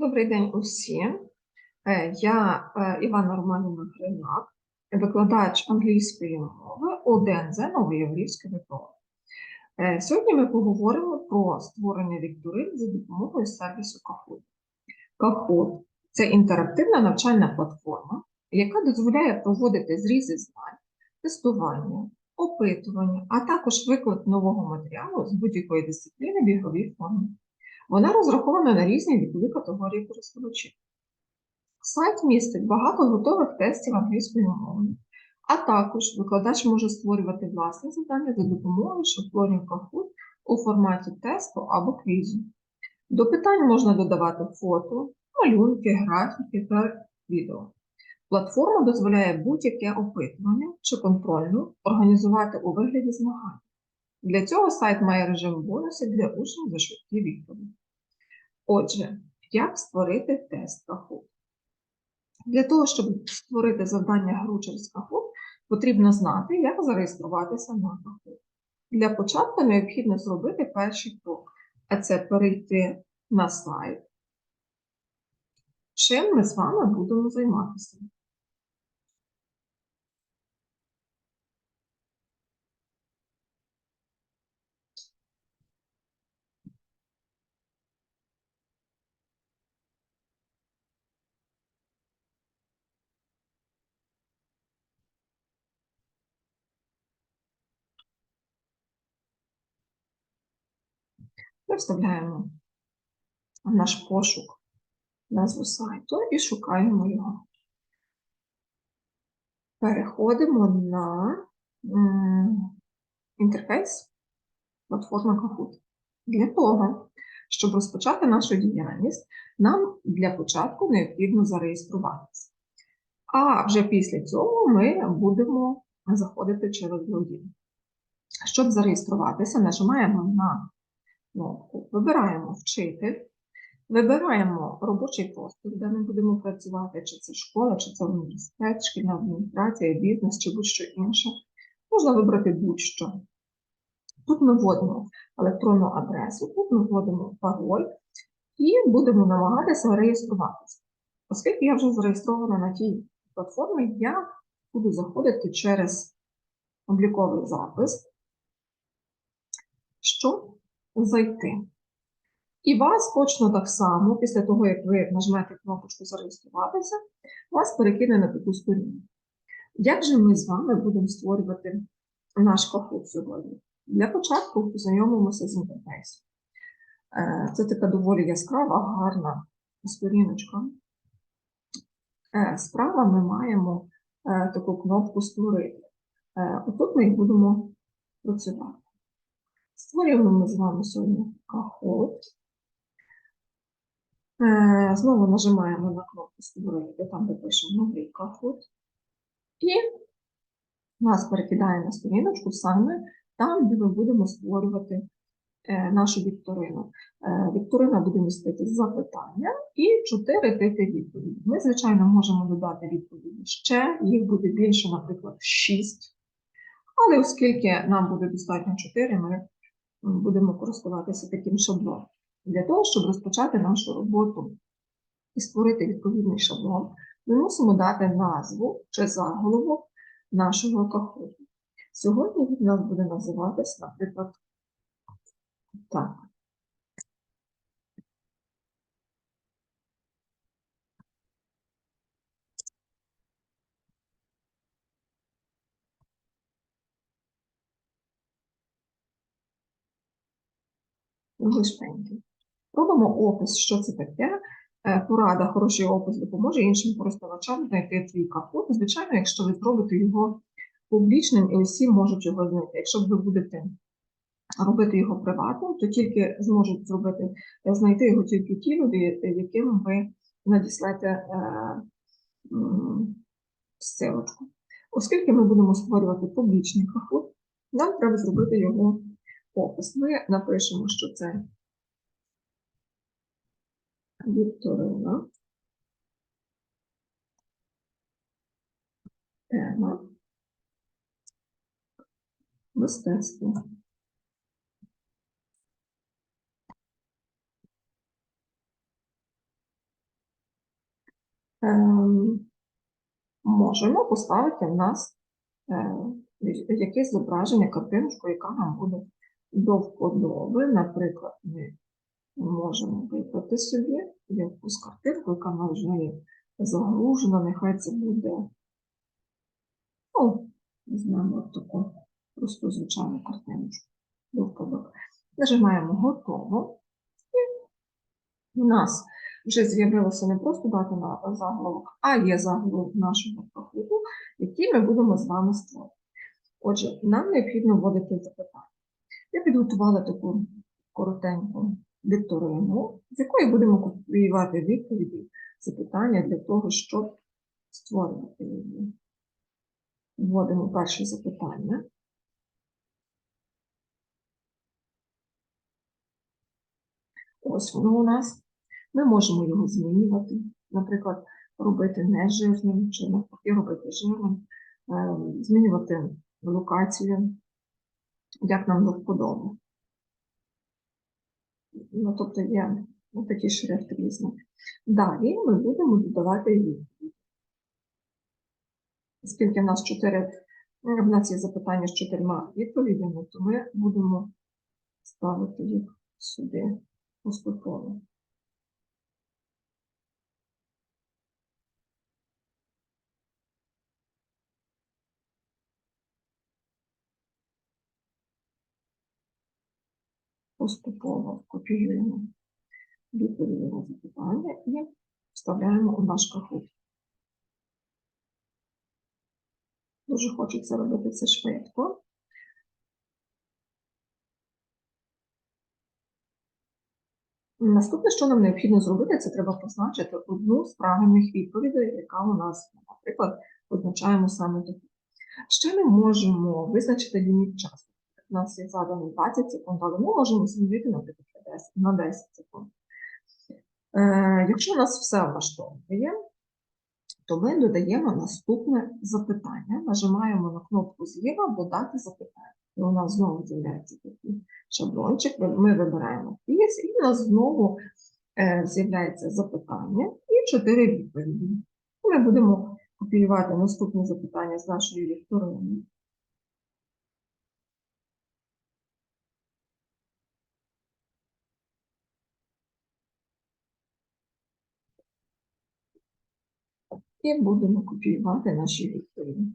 Добрий день усім. Е, Я е, Івана Романівна Гринак, викладач англійської мови ОДНЗ Новоєврівське ВПО. Сьогодні ми поговоримо про створення вікторин за допомогою сервісу Kahoot. Kahoot – це інтерактивна навчальна платформа, яка дозволяє проводити зрізи знань, тестування, опитування, а також виклад нового матеріалу з будь-якої дисципліни в ігровій формі. Вона розрахована на різні вікові категорії користувачів. Сайт містить багато готових тестів англійської мови, а також викладач може створювати власні завдання за допомогою шаблонів Kahoot у форматі тесту або квізу. До питань можна додавати фото, малюнки, графіки та відео. Платформа дозволяє будь-яке опитування чи контрольну організувати у вигляді змагань. Для цього сайт має режим бонусів для учнів за швидкі відповіді. Отже, як створити тест Kahoot? Для того, щоб створити завдання гру через Kahoot, потрібно знати, як зареєструватися на Kahoot. Для початку необхідно зробити перший крок, а це перейти на сайт. Чим ми з вами будемо займатися? Ми вставляємо в наш пошук назву сайту і шукаємо його. Переходимо на інтерфейс платформи Kahoot. Для того, щоб розпочати нашу діяльність, нам для початку необхідно зареєструватися. А вже після цього ми будемо заходити через логін. Щоб зареєструватися, нажимаємо на кнопку, вибираємо вчитель, вибираємо робочий простір, де ми будемо працювати, чи це школа, чи це університет, шкільна адміністрація, бізнес, чи будь-що інше. Можна вибрати будь-що. Тут ми вводимо електронну адресу, тут ми вводимо пароль і будемо намагатися реєструватися. Оскільки я вже зареєстрована на тій платформі, я буду заходити через обліковий запис, зайти. І вас точно так само, після того, як ви нажмете кнопочку зареєструватися, вас перекине на таку сторінку. Як же ми з вами будемо створювати наш Kahoot сьогодні? Для початку познайомимося з інтерфейсом. Е, Це така доволі яскрава, гарна сторіночка. Е, Справа ми маємо е, таку кнопку Створити. Отут ми будемо працювати. Створюємо з вами сьогодні Kahoot. Е, Знову нажимаємо на кнопку Створити, там де пише новий Kahoot. І нас перекидає на сторіночку саме там, де ми будемо створювати е, нашу вікторину. Е, Вікторина буде містити запитання і чотири типи відповідей. Ми, звичайно, можемо додати відповіді ще, їх буде більше, наприклад, 6. Але оскільки нам буде достатньо 4, ми будемо користуватися таким шаблоном. Для того, щоб розпочати нашу роботу і створити відповідний шаблон, ми мусимо дати назву чи заголовок нашого кахоту. Сьогодні він нас буде називатися, наприклад, так. Painting. Робимо опис, що це таке. Е, Порада, хороший опис допоможе іншим користувачам знайти твій кахот. Звичайно, якщо ви зробите його публічним і усі можуть його знайти. Якщо ви будете робити його приватним, то тільки зможуть зробити, е, знайти його тільки ті люди, яким ви надіслете е, ссылочку. Оскільки ми будемо створювати публічний кахот, нам треба зробити його опис. Ми напишемо, що це Вікторина. Тема. Мистецтво. ем, можемо поставити в нас е, якесь зображення, картиночку, яка нам буде до вподоби. Наприклад, ми можемо вибрати собі якусь картинку, яка в вже загружена, нехай це буде, ну, візьмемо таку просту звичайну картиночку до вподоби. Нажимаємо готово. І у нас вже з'явилося не просто дати на заголовок, а є заголовок нашого проходу, який ми будемо з вами створити. Отже, нам необхідно вводити запитання. Я підготувала таку коротеньку вікторину, з якої будемо копіювати відповіді запитання для того, щоб створювати її. Вводимо перше запитання. Ось воно у нас. Ми можемо його змінювати, наприклад, робити нежирним, чи навпаки робити жирним, е, змінювати локацію, як нам до вподоби. Ну, тобто є такі шрифт різний. Далі ми будемо додавати відповіді. Оскільки в нас чотири, в нас є запитання з чотирма відповідями, то ми будемо ставити їх сюди поступово. Поступово копіюємо відповіді на запитання і вставляємо у наш кахут. Дуже хочеться робити це швидко. Наступне, що нам необхідно зробити, це треба позначити одну з правильних відповідей, яка у нас, наприклад, позначаємо саме таку. Ще ми можемо визначити ліміт часу. У нас є задано 20 секунд, але ми можемо змінити, наприклад, на 10 секунд. Е, Якщо у нас все влаштовує, то ми додаємо наступне запитання, нажимаємо на кнопку зліва Додати запитання. І у нас знову з'являється такий шаблончик. Ми вибираємо «Yes», і у нас знову е, з'являється запитання і чотири відповіді. Ми будемо копіювати наступне запитання з нашої вікторини. І будемо копіювати наші відповіді.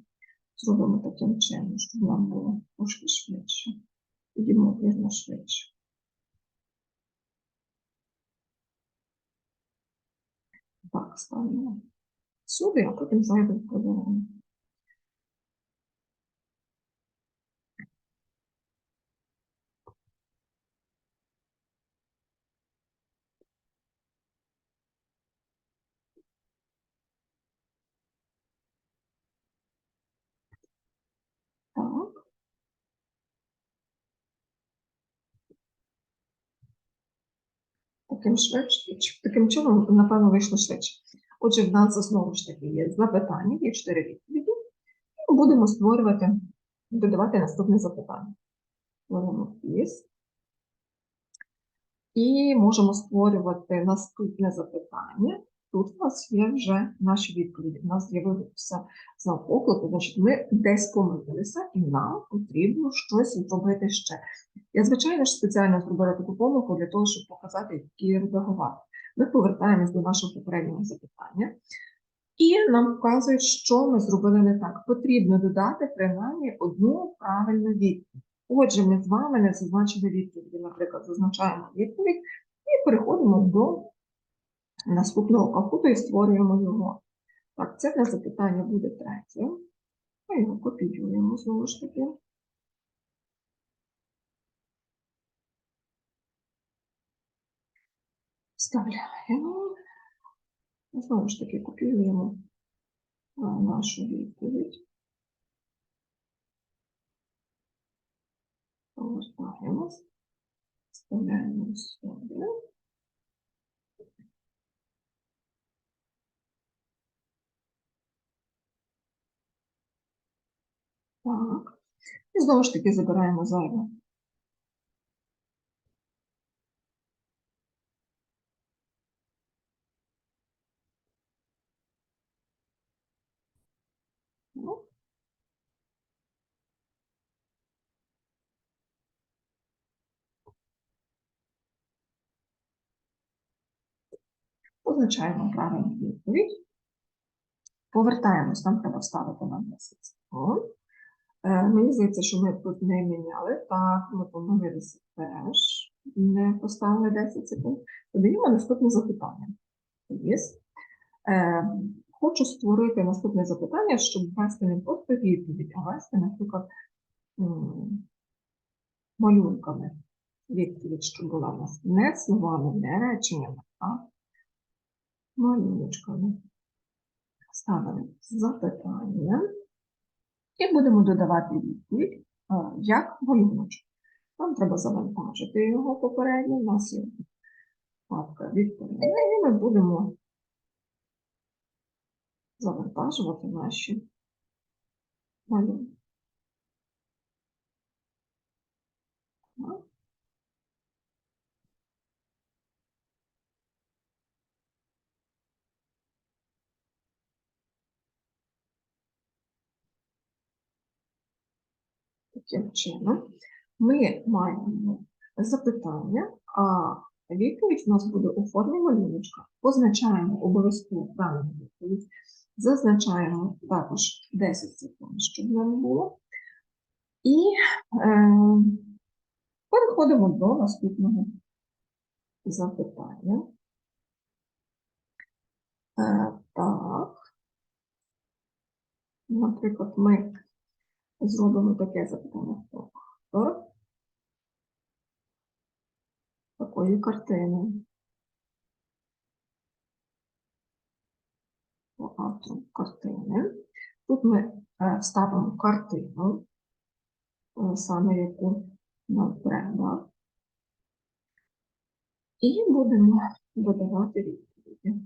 Зробимо таким чином, щоб нам було трошки швидше. Ймовірно швидше. Так, ставимо сюди, а потім зайвий вкладаємо. Так. Таким швидше, таким чином, напевно, вийшло швидше. Отже, в нас знову ж таки є запитання, є чотири відповіді. І ми будемо створювати, додавати наступне запитання. Створимо із. І можемо створювати наступне запитання. Тут у нас є вже наші відповіді. У нас з'явився знак оклику, значить ми десь помилилися, і нам потрібно щось зробити ще. Я, звичайно ж, спеціально зробила таку помилку для того, щоб показати, як її редагувати. Ми повертаємось до нашого попереднього запитання, і нам вказують, що ми зробили не так. Потрібно додати принаймні одну правильну відповідь. Отже, ми з вами не зазначили відповіді, наприклад, зазначаємо відповідь і переходимо до наступного кахуту і створюємо його. Так, це для запитання буде третє. Ми його копіюємо знову ж таки. Вставляємо. Знову ж таки копіюємо нашу відповідь. Повертаємось, вставляємо сюди. Так. І знову ж таки забираємо зайве. Ну. Позначаємо правильну відповідь. Повертаємось, нам треба вставити на місяць. О. Е, Мені здається, що ми тут не міняли. Так, ми помилилися теж. Не поставили 10 секунд. Додаємо наступне запитання. Yes. Е, хочу створити наступне запитання, щоб ввести не просто відповідь, а ввести, наприклад, малюнками. Відповідь, що була у нас не словами, не реченнями, а малюночками. Ставимо запитання і будемо додавати відповідь, як малюночок. Нам треба завантажити його попередньо. У нас є папка відповідна, і ми будемо завантажувати наші малюнки. Так. Таким чином, ми маємо запитання, а відповідь у нас буде у формі. Позначаємо обов'язково правильну відповідь. Зазначаємо також 10 секунд, щоб нам було. І е, переходимо до наступного запитання. Е, так. Наприклад, ми зробимо таке запитання. Хто такої картини? Хто автор картини? Тут ми е, вставимо картину, е, саме яку нам треба, і будемо додавати відповіді.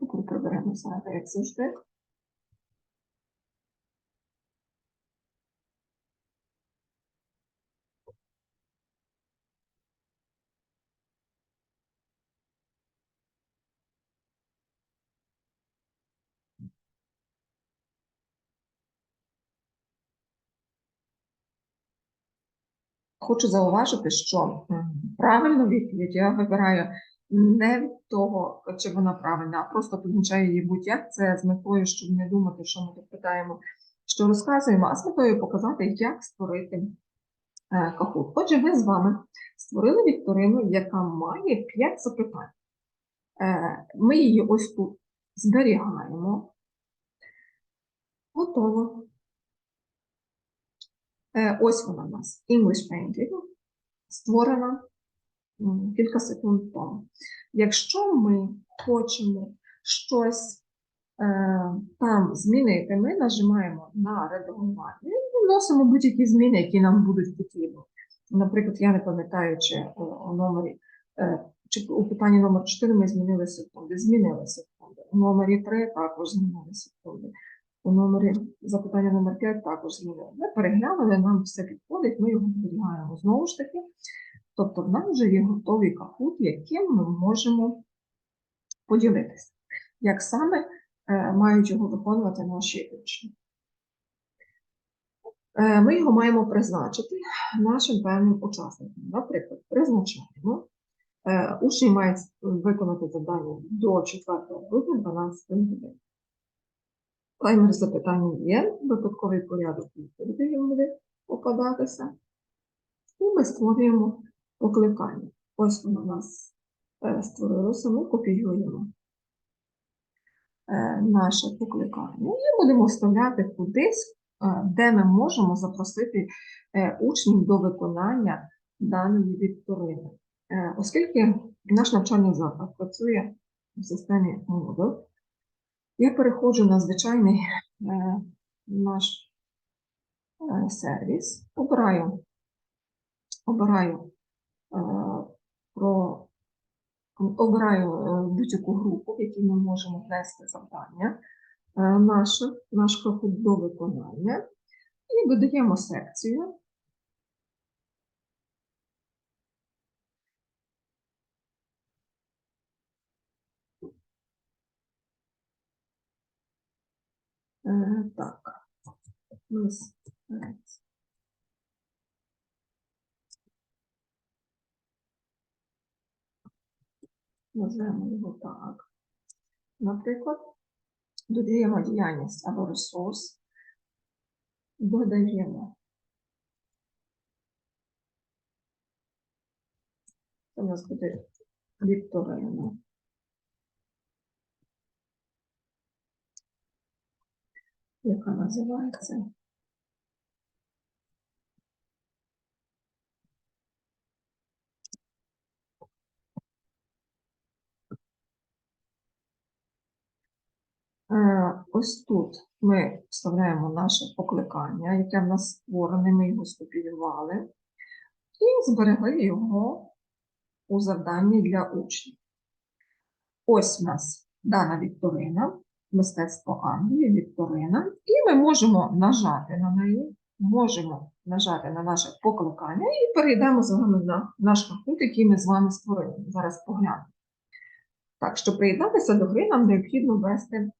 Тепер приберемо зайве, як завжди. Хочу зауважити, що правильну відповідь я вибираю не того, чи вона правильна, а просто позначаю її будь-як. Це з метою, щоб не думати, що ми тут питаємо, що розказуємо, а з метою показати, як створити е, кахут. Отже, ми з вами створили вікторину, яка має 5 запитань. Е, Ми її ось тут зберігаємо. Готово. Е, Ось вона у нас English Painting, створена кілька секунд тому. Якщо ми хочемо щось е, там змінити, ми нажимаємо на редагування і вносимо будь-які зміни, які нам будуть потрібні. Наприклад, я не пам'ятаю, чи е, у номері, е, чи у питанні номер 4 ми змінили секунди, змінили секунди. У номері 3 також змінили секунди. У номері запитання номер 5 також змінили. Ми переглянули, нам все підходить, ми його зберігаємо знову ж таки. Тобто в нас вже є готовий кахут, яким ми можемо поділитися. Як саме е, мають його виконувати наші учні? Е, Ми його маємо призначити нашим певним учасникам. Наприклад, призначаємо. е, Учні мають виконати завдання до 4 грудня 12 годин. Таймер запитань є, випадковий порядок відповідей буде попадатися. І ми створюємо покликання. Ось воно у нас е, створилося, ми копіюємо е, наше покликання і будемо вставляти кудись, е, де ми можемо запросити учнів до виконання даної вікторини. Оскільки наш навчальний заклад працює в системі Moodle, я переходжу на звичайний наш сервіс, обираю, обираю, Е, про обираю е, будь-яку групу, в якій ми можемо внести завдання е, наше, наш кроху до виконання, і додаємо секцію. Так, ми Назвемо його так. Наприклад, додаємо діяльність або ресурс, додаємо. Це у нас буде вікторина. Яка називається? Ось тут ми вставляємо наше покликання, яке в нас створене, ми його скопіювали, і зберегли його у завданні для учнів. Ось у нас дана вікторина, мистецтво Англії, вікторина, і ми можемо нажати на неї, можемо нажати на наше покликання і перейдемо з вами на наш кахут, який ми з вами створили. Зараз поглянемо. Так, щоб приєднатися до гри, нам необхідно ввести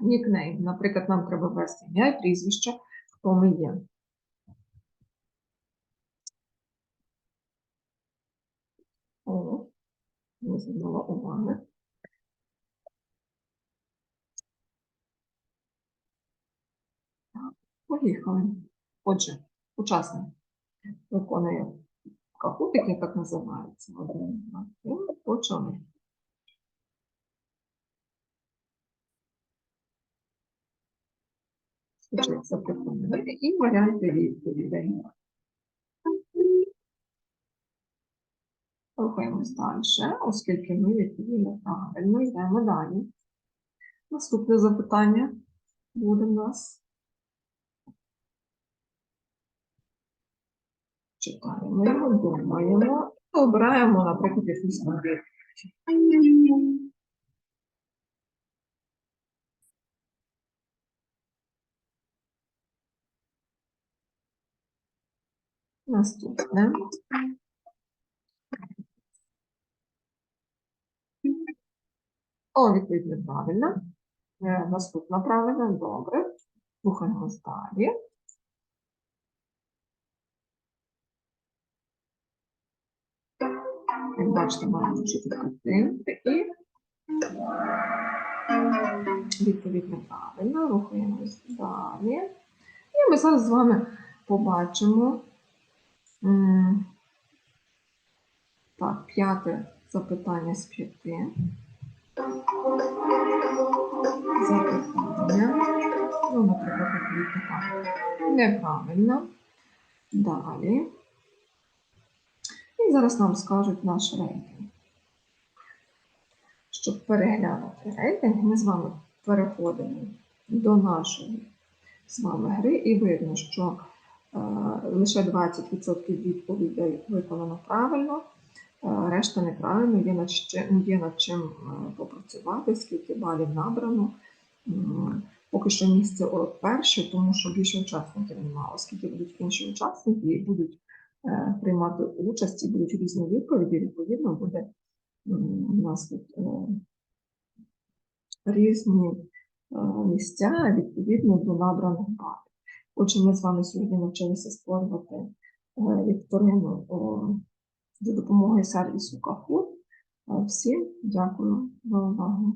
нікнейм. Наприклад, нам треба ввести ім'я і прізвище, хто ми є. О, не звернула уваги. Поїхали. Отже, учасник виконує кахут, який так називається. Один, два, три, почали. Вчиться виконувати і варіанти відповідей. Рухаємось далі, оскільки ми відповіли правильно, йдемо далі. Наступне запитання буде в нас. Читаємо думаємо, обираємо, наприклад, якусь Наступне. О, відповідь неправильна. Е, Наступна правильна, добре. Рухаємось далі. Як бачите, маємо чотири картинки і відповідь. Рухаємось далі. І ми зараз з вами побачимо. Так, п'яте запитання з п'яти. Запитання. Ну, наприклад, така. Неправильно. Далі. І зараз нам скажуть наш рейтинг. Щоб переглянути рейтинг, ми з вами переходимо до нашої з вами гри, і видно, що лише 20% відповідей виконано правильно, е, решта неправильно, є над, ще- є над чим е, попрацювати, скільки балів набрано. Поки що місце перше, тому що більше учасників немає, оскільки будуть інші учасники і будуть е, приймати участь і будуть різні відповіді, відповідно буде у нас тут е, різні е, місця відповідно до набраних балів. Отже, ми з вами сьогодні навчилися створювати е, вікторину за допомогою сервісу Kahoot. Е, Всім дякую за увагу.